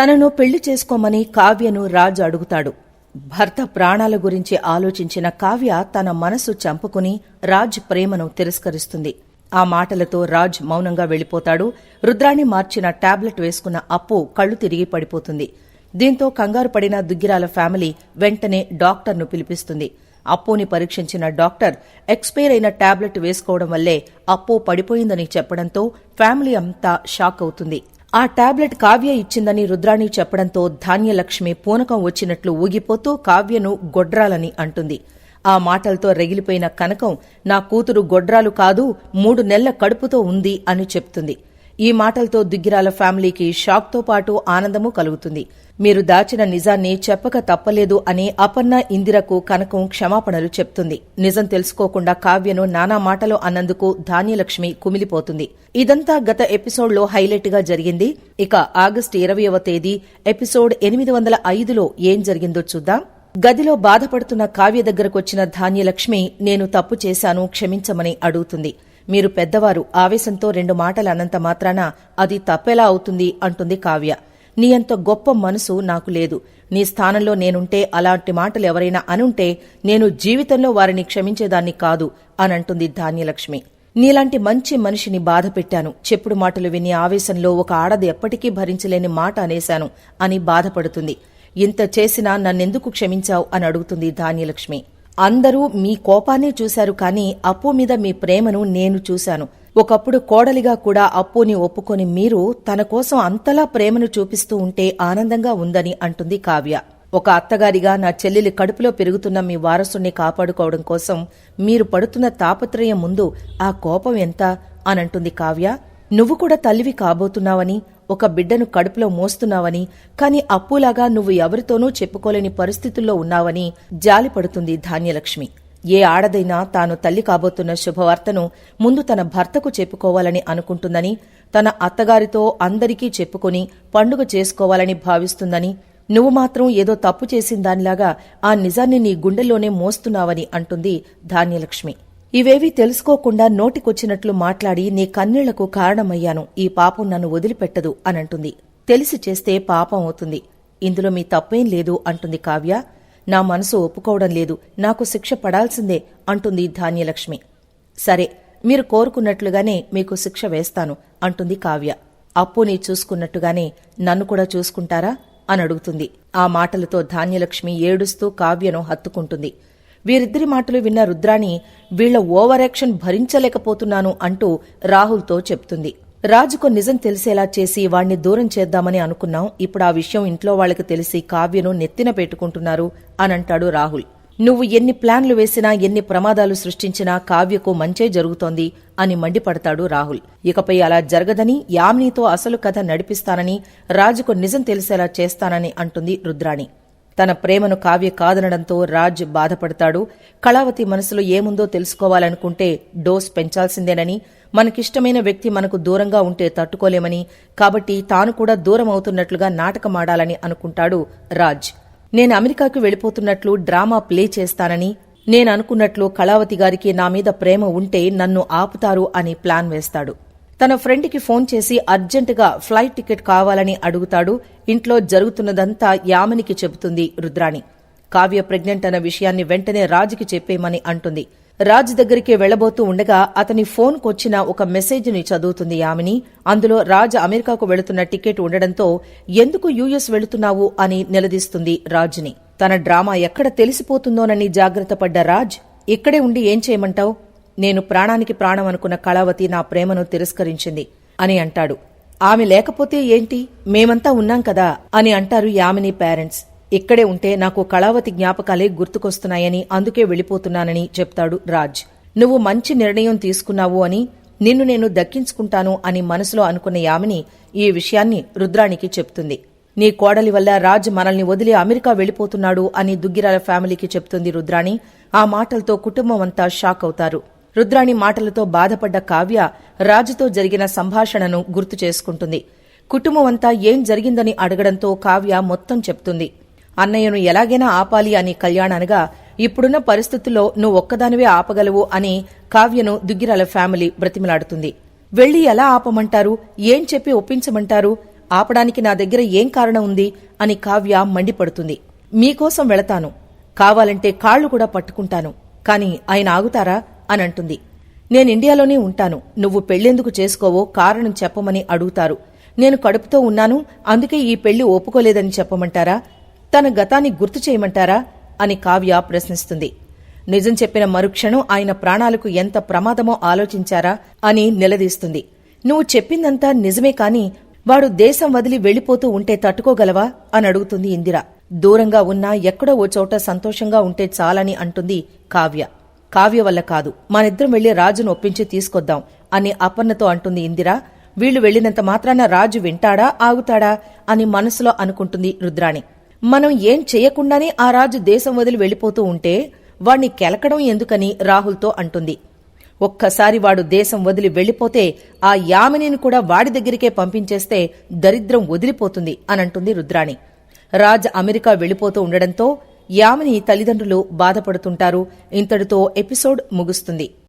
తనను పెళ్ళి చేసుకోమని కావ్యను రాజ్ అడుగుతాడు. భర్త ప్రాణాల గురించి ఆలోచించిన కావ్య తన మనసు చంపుకుని రాజ్ ప్రేమను తిరస్కరిస్తుంది. ఆ మాటలతో రాజ్ మౌనంగా వెళ్ళిపోతాడు రుద్రాణి మార్చిన టాబ్లెట్ వేసుకున్న అప్పు కళ్ళు తిరిగి పడిపోతుంది. దీంతో కంగారు పడిన దుగ్గిరాల ఫ్యామిలీ వెంటనే డాక్టర్ను పిలిపిస్తుంది. అప్పుని పరీక్షించిన డాక్టర్ ఎక్స్పైర్ అయిన టాబ్లెట్ వేసుకోవడం వల్లే అప్పు పడిపోయిందని చెప్పడంతో ఫ్యామిలీ అంతా షాక్ అవుతుంది. ఆ టాబ్లెట్ కావ్య ఇచ్చిందని రుద్రాణి చెప్పడంతో ధాన్యలక్ష్మి పూనకం వచ్చినట్లు ఊగిపోతూ కావ్యను గొడ్రాలని అంటుంది. ఆ మాటలతో రగిలిపోయిన కనకం నా కూతురు గొడ్రాలు కాదు మూడు నెలల కడుపుతో ఉంది అని చెప్తుంది. ఈ మాటలతో దుగ్గిరాల ఫ్యామిలీకి షాక్తో పాటు ఆనందము కలుగుతుంది. మీరు దాచిన నిజాన్ని చెప్పక తప్పలేదు అని అపర్ణ ఇందిరకు కనకం క్షమాపణలు చెప్తుంది. నిజం తెలుసుకోకుండా కావ్యను నానా మాటలు అన్నందుకు ధాన్యలక్ష్మి కుమిలిపోతుంది. ఇదంతా గత ఎపిసోడ్లో హైలైట్గా జరిగింది. ఇక ఆగస్టు ఇరవయవ తేదీ ఎపిసోడ్ ఎనిమిది వందల ఐదులో ఏం జరిగిందో చూద్దాం. గదిలో బాధపడుతున్న కావ్య దగ్గరకొచ్చిన ధాన్యలక్ష్మి నేను తప్పు చేశాను క్షమించమని అడుగుతుంది. మీరు పెద్దవారు ఆవేశంతో రెండు మాటలు అన్నంత మాత్రాన అది తప్పెలా అవుతుంది అంటుంది కావ్య. నీ అంత గొప్ప మనసు నాకు లేదు. నీ స్థానంలో నేనుంటే అలాంటి మాటలు ఎవరైనా అనుంటే నేను జీవితంలో వారిని క్షమించేదాన్ని కాదు అనంటుంది ధాన్యలక్ష్మి. నీలాంటి మంచి మనిషిని బాధ పెట్టాను. చెప్పుడు మాటలు విని ఆవేశంలో ఒక ఆడది ఎప్పటికీ భరించలేని మాట అనేశాను అని బాధపడుతుంది. ఇంత చేసినా నన్నెందుకు క్షమించావు అని అడుగుతుంది ధాన్యలక్ష్మి. అందరూ మీ కోపాన్ని చూశారు కానీ అప్పు మీద మీ ప్రేమను నేను చూశాను. ఒకప్పుడు కోడలిగా కూడా అప్పుని ఒప్పుకొని మీరు తన కోసం అంతలా ప్రేమను చూపిస్తూ ఉంటే ఆనందంగా ఉందని అంటుంది కావ్య. ఒక అత్తగారిగా నా చెల్లెలి కడుపులో పెరుగుతున్న మీ వారసుణ్ణి కాపాడుకోవడం కోసం మీరు పడుతున్న తాపత్రయం ముందు ఆ కోపం ఎంత? అనంటుంది కావ్య. నువ్వు కూడా తల్లివి కాబోతున్నావని ఒక బిడ్డను కడుపులో మోస్తున్నావని కాని అప్పులాగా నువ్వు ఎవరితోనూ చెప్పుకోలేని పరిస్థితుల్లో ఉన్నావని జాలిపడుతుంది ధాన్యలక్ష్మి. ఏ ఆడదైనా తాను తల్లి కాబోతున్న శుభవార్తను ముందు తన భర్తకు చెప్పుకోవాలని అనుకుంటుందని తన అత్తగారితో అందరికీ చెప్పుకుని పండుగ చేసుకోవాలని భావిస్తుందని నువ్వు మాత్రం ఏదో తప్పు చేసిన దానిలాగా ఆ నిజాన్ని నీ గుండెల్లోనే మోస్తున్నావని అంటుంది ధాన్యలక్ష్మి. ఇవేవీ తెలుసుకోకుండా నోటికొచ్చినట్లు మాట్లాడి నీ కన్నీళ్ళకు కారణమయ్యాను. ఈ పాపం నన్ను వదిలిపెట్టదు అనంటుంది. తెలిసి చేస్తే పాపం అవుతుంది. ఇందులో మీ తప్పేం లేదు అంటుంది కావ్య. నా మనసు ఒప్పుకోవడం లేదు. నాకు శిక్ష పడాల్సిందే అంటుంది ధాన్యలక్ష్మి. సరే మీరు కోరుకున్నట్లుగానే మీకు శిక్ష వేస్తాను అంటుంది కావ్య. అప్పుని చూసుకున్నట్టుగానే నన్ను కూడా చూసుకుంటారా? అని అడుగుతుంది. ఆ మాటలతో ధాన్యలక్ష్మి ఏడుస్తూ కావ్యను హత్తుకుంటుంది. వీరిద్దరి మాటలు విన్న రుద్రాణి వీళ్ళ ఓవరాక్షన్ భరించలేకపోతున్నాను అంటూ రాహుల్తో చెప్తుంది. రాజుకు నిజం తెలిసేలా చేసి వాణ్ణి దూరం చేద్దామని అనుకున్నాం. ఇప్పుడు ఆ విషయం ఇంట్లో వాళ్ళకి తెలిసి కావ్యను నెత్తిన పెట్టుకుంటున్నారు అనంటాడు రాహుల్. నువ్వు ఎన్ని ప్లాన్లు వేసినా ఎన్ని ప్రమాదాలు సృష్టించినా కావ్యకు మంచే జరుగుతోంది అని మండిపడతాడు రాహుల్. ఇకపై అలా జరగదని యామినితో అసలు కథ నడిపిస్తానని రాజుకు నిజం తెలిసేలా చేస్తానని అంటుంది రుద్రాణి. తన ప్రేమను కావ్య కాదనడంతో రాజ్ బాధపడతాడు. కళావతి మనసులో ఏముందో తెలుసుకోవాలనుకుంటే డోస్ పెంచాల్సిందేనని మనకిష్టమైన వ్యక్తి మనకు దూరంగా ఉంటే తట్టుకోలేమని కాబట్టి తాను కూడా దూరం అవుతున్నట్లుగా నాటకమాడాలని అనుకుంటాడు రాజ్. నేను అమెరికాకు వెళ్ళిపోతున్నట్లు డ్రామా ప్లే చేస్తానని నేను అనుకున్నట్లు కళావతి గారికి నా మీద ప్రేమ ఉంటే నన్ను ఆపుతారు అని ప్లాన్ వేస్తాడు. తన ఫ్రెండ్కి ఫోన్ చేసి అర్జెంటుగా ఫ్లైట్ టికెట్ కావాలని అడుగుతాడు. ఇంట్లో జరుగుతున్నదంతా యామినికి చెబుతుంది రుద్రాణి. కావ్య ప్రెగ్నెంట్ అన్న విషయాన్ని వెంటనే రాజుకి చెప్పేమని అంటుంది. రాజ్ దగ్గరికి వెళ్ళబోతూ ఉండగా అతని ఫోన్కొచ్చిన ఒక మెసేజ్ని చదువుతుంది యామిని. అందులో రాజ్ అమెరికాకు వెళుతున్న టికెట్ ఉండడంతో ఎందుకు యూఎస్ వెళుతున్నావు? అని నిలదీస్తుంది రాజ్ని. తన డ్రామా ఎక్కడ తెలిసిపోతుందోనని జాగ్రత్త పడ్డ రాజ్ ఇక్కడే ఉండి ఏం చేయమంటావు? నేను ప్రాణానికి ప్రాణం అనుకున్న కళావతి నా ప్రేమను తిరస్కరించింది అని అంటాడు. ఆమె లేకపోతే ఏంటి? మేమంతా ఉన్నాం కదా అని అంటారు యామిని పేరెంట్స్. ఇక్కడే ఉంటే నాకు కళావతి జ్ఞాపకాలే గుర్తుకొస్తున్నాయని అందుకే వెళ్ళిపోతున్నానని చెప్తాడు రాజ్. నువ్వు మంచి నిర్ణయం తీసుకున్నావు అని నిన్ను నేను దక్కించుకుంటాను అని మనసులో అనుకున్న యామిని ఈ విషయాన్ని రుద్రానికి చెప్తుంది. నీ కోడలి వల్ల రాజ్ మనల్ని వదిలి అమెరికా వెళ్ళిపోతున్నాడు అని దుగ్గిరాల ఫ్యామిలీకి చెప్తుంది రుద్రాణి. ఆ మాటలతో కుటుంబం అంతా షాక్ అవుతారు. రుద్రాణి మాటలతో బాధపడ్డ కావ్య రాజుతో జరిగిన సంభాషణను గుర్తు చేసుకుంటుంది. కుటుంబమంతా ఏం జరిగిందని అడగడంతో కావ్య మొత్తం చెప్తుంది. అన్నయ్యను ఎలాగైనా ఆపాలి అని కళ్యాణ్ అనగా ఇప్పుడున్న పరిస్థితుల్లో నువ్వు ఒక్కదానివే ఆపగలవు అని కావ్యను దుగ్గిరాల ఫ్యామిలీ బ్రతిమలాడుతుంది. వెళ్ళి ఎలా ఆపమంటారు? ఏం చెప్పి ఒప్పించమంటారు? ఆపడానికి నా దగ్గర ఏం కారణం ఉంది? అని కావ్య మండిపడుతుంది. మీకోసం వెళతాను. కావాలంటే కాళ్ళు కూడా పట్టుకుంటాను. కాని ఆయన ఆగుతారా? అని అంటుంది నేను ఇండియాలోనే ఉంటాను. నువ్వు పెళ్ళెందుకు చేసుకోవో కారణం చెప్పమని అడుగుతారు. నేను కడుపుతో ఉన్నాను. అందుకే ఈ పెళ్ళి ఒప్పుకోలేదని చెప్పమంటారా? తన గతాన్ని గుర్తు చేయమంటారా? అని కావ్య ప్రశ్నిస్తుంది. నిజం చెప్పిన మరుక్షణం ఆయన ప్రాణాలకు ఎంత ప్రమాదమో ఆలోచించారా అని నిలదీస్తుంది. నువ్వు చెప్పిందంతా నిజమే కాని వాడు దేశం వదిలి వెళ్ళిపోతూ ఉంటే తట్టుకోగలవా? అని అడుగుతుంది ఇందిర. దూరంగా ఉన్నా ఎక్కడో ఓ చోట సంతోషంగా ఉంటే చాలని అంటుంది కావ్య. కావ్య వల్ల కాదు. మనిద్దరం వెళ్ళి రాజును ఒప్పించి తీసుకొద్దాం అని అపర్ణతో అంటుంది ఇందిరా. వీళ్ళు వెళ్ళినంత మాత్రాన రాజు వింటాడా ఆగుతాడా అని మనసులో అనుకుంటుంది రుద్రాణి. మనం ఏం చేయకుండానే ఆ రాజు దేశం వదిలి వెళ్ళిపోతూ ఉంటే వాణ్ణి కెలకడం ఎందుకని? రాహుల్తో అంటుంది. ఒక్కసారి వాడు దేశం వదిలి వెళ్ళిపోతే ఆ యామినిని కూడా వాడి దగ్గరికే పంపించేస్తే దరిద్రం వదిలిపోతుంది అనంటుంది రుద్రాణి. రాజ్ అమెరికా వెళ్ళిపోతూ ఉండడంతో యామిని తల్లిదండ్రులు బాధపడుతుంటారు. ఇంతటితో ఎపిసోడ్ ముగుస్తుంది.